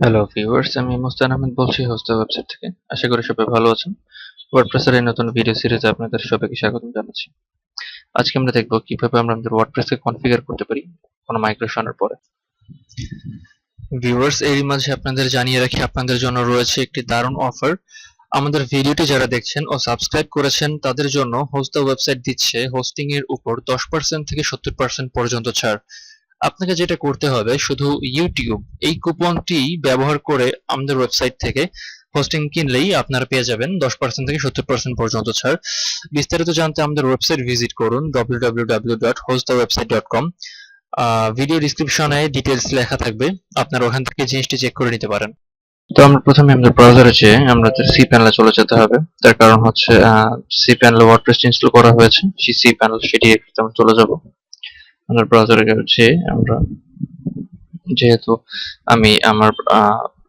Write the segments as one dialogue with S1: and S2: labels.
S1: Hello viewers আমি মোস্তান আহমেদ বলছি host website থেকে। আশা করি সবাই ভালো আছেন। ওয়ার্ডপ্রেসের এই নতুন ভিডিও সিরিজে আপনাদের সবাইকে স্বাগত জানাচ্ছি। আজকে আমরা দেখব কীভাবে আমরা আমাদের ওয়ার্ডপ্রেসকে কনফিগার করতে পারি কোনো মাইগ্রেশনের পরে। ভিউয়ার্স এরই মাঝে আপনাদের জানিয়ে রাখি, আপনাদের জন্য রয়েছে একটি দারুণ অফার আমাদের ভিডিওটি যারা দেখছেন ও সাবস্ক্রাইব করেছেন, তাদের জন্য হোস্ট ওয়েবসাইট দিচ্ছে হোস্টিং এর উপর দশ পার্সেন্ট থেকে সত্তর পার্সেন্ট পর্যন্ত ছাড়। আপনাকে যেটা করতে হবে শুধু ইউটিউব এই কুপনটি ব্যবহার করে আমাদের ওয়েবসাইট থেকে হোস্টিং কিনলেই আপনারা পেয়ে যাবেন দশ পার্সেন্ট থেকে সত্তর পার্সেন্ট পর্যন্ত ছাড়। বিস্তারিত জানতে আমাদের ওয়েবসাইট ভিজিট করুন www.hostthewebsite.com ভিডিও ডিসক্রিপশনে ডিটেলস লেখা থাকবে, আপনারা ওখান থেকে জিনিসটি চেক করে নিতে পারেন। তো আমরা প্রথমে আমাদের ব্রাউজারে যেয়ে আমাদের সি প্যানেলে চলে যেতে হবে। তার কারণ হচ্ছে সি প্যানেলে ওয়ার্ডপ্রেস ইনস্টল করা হয়েছে। সেই সি প্যানেল সেটি আমরা চলে যাব। আমাদের ব্রাউজারে যে আমরা যেহেতু আমি আমার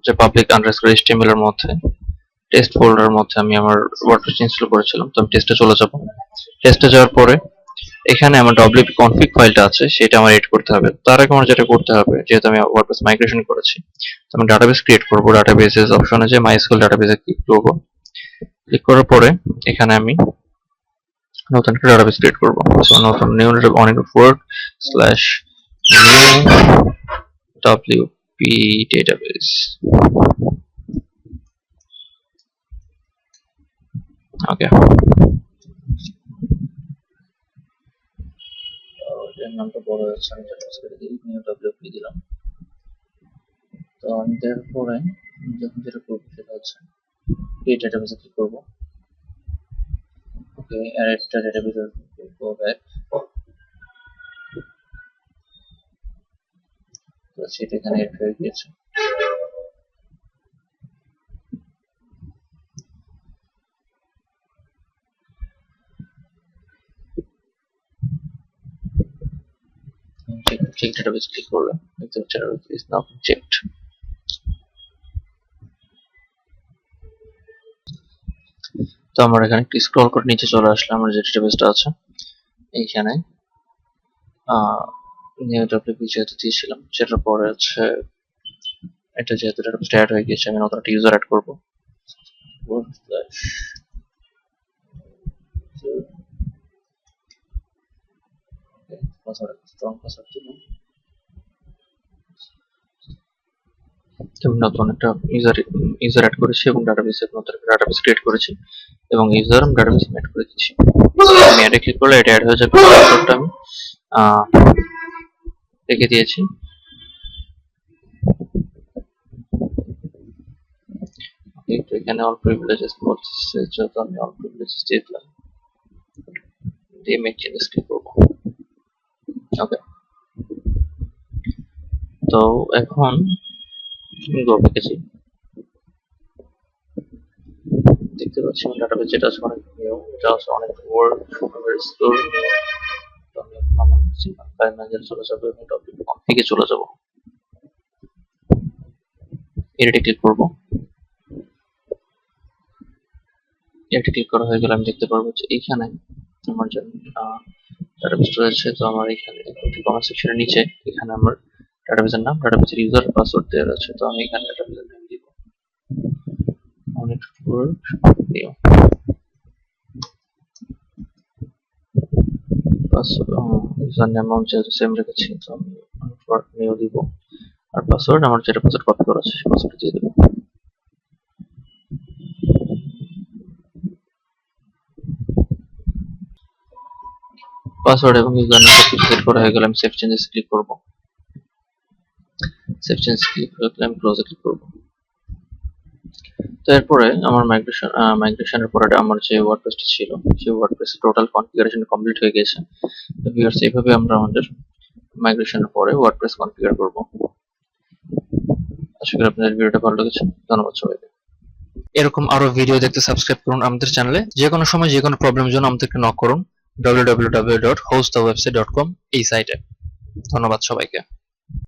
S1: যে পাবলিক আন্ডারস্কোর এইচটিএমএল এর মধ্যে টেস্ট ফোল্ডারের মধ্যে আমি আমার ওয়ার্ডপ্রেস ইনস্টল করেছিলাম, তো আমি টেস্টে চলে যাব। টেস্টে যাওয়ার পরে এখানে আমার ডব্লিউপি কনফিগ ফাইলটা আছে, সেটা আমার এড করতে হবে। তার আগে আমার যেটা করতে হবে, যেহেতু আমি ওয়ার্ডপ্রেস মাইগ্রেশন করেছি, তো আমি ডাটাবেস ক্রিয়েট করব। ডাটাবেসেস অপশনে যে মাইস্কুল ডাটাবেসে ক্লিক করব। ক্লিক করার পরে এখানে আমি নতুন একটা ডাটাবেস ক্রিয়েট করব। সো নতুন নিউ অনেক work slash new wp database এর নামটা বড় হচ্ছে আমি ডাটাবেস করে দিই নিউ wp দিলাম। তো, আমি দেওয়ার পরে যখন যেটা করব সেটা হচ্ছে, এই ডাটাবেসে ক্লিক করব? ওকে আর একটা ডাটাবেসে গো ব্যাক তো সেটা এখানে এড হয়ে গিয়েছে check check database click করলে দেখতে পাচ্ছি database is now তো আমরা এখানে একটু স্ক্রল করে নিচে চলে আসলে আমার যে ডেটাবেসটা আছে, এইখানে। নিউ ডব্লিউপি যেহেতু দিয়েছিলাম, সেটার পরে হচ্ছে, এটা যেহেতু ডেটাবেসটা অ্যাড হয়ে গিয়েছে, আমি নতুন একটা ইউজার অ্যাড করব। নতুন একটা ইউজার ইউজার অ্যাড করেছি এবং ডাটাবেসে নতুন একটা ডাটাবেস ক্রিয়েট করেছি। এবং ইউজার আমি ডাটাবেস অ্যাড করে দিচ্ছি। আমি অ্যাডে ক্লিক করলে এটা অ্যাড হয়ে যাবে। পাসওয়ার্ডটা আমি রেখে দিয়েছি। এখানে অল প্রিভিলেজেস বলতেছে যেহেতু আমি অল প্রিভিলেজেস দিয়ে দিলাম। দিয়ে মেক চেঞ্জেস ক্লিক করব। ওকে তো এখন গো পেকেছি দেখতে পাচ্ছি। ডাটাবেস যেটা আছে অনেক নিউ এটা আছে অনেক ওয়ার্ড স্টোর ফাইল ম্যানেজার চলে যাব এবং চলে যাব। এডিটে ক্লিক করব। এডিটে ক্লিক করা হয়ে গেলে আমি দেখতে পারব যে এইখানে আমার যে ডাটাবেস রয়েছে, তো আমার এখানে কমেন্ট সেকশনের নিচে, এখানে আমার ডাটাবেসের নাম ডাটাবেসের ইউজার পাসওয়ার্ড দেওয়া আছে তো আমি এখানে ডাটাবেসের word new password user name আমি যেহেতু সেম রেখেছি, তো আমি নিউ দিব। আর পাসওয়ার্ড আমার যেটা পাসওয়ার্ড কপি করা আছে, সেই পাসওয়ার্ড এবং ইউজার নেম সেট করা হয়ে গেলে আমি সেভ চেঞ্জেস ক্লিক করব। সেভ চেঞ্জেস ক্লিক করলে আমি ক্লোজে ক্লিক করব। এরপরে আমার মাইগ্রেশন মাইগ্রেশনের পরে আমার যে ওয়ার্ডপ্রেসটা ছিল, সেই ওয়ার্ডপ্রেস টোটাল কনফিগারেশন কমপ্লিট হয়ে গেছে। তো এইভাবে আমরা আমাদের মাইগ্রেশনের পরে ওয়ার্ডপ্রেস কনফিগার করব। আশা করি আপনাদের ভিডিওটা ভালো লেগেছে। ধন্যবাদ সবাইকে। এরকম আরও ভিডিও দেখতে সাবস্ক্রাইব করুন আমাদের চ্যানেলে যে কোনো সময় যে কোনো প্রবলেমের জন্য আমাদেরকে নক করুন। www.hostthewebsite.com এই সাইটে ধন্যবাদ সবাইকে।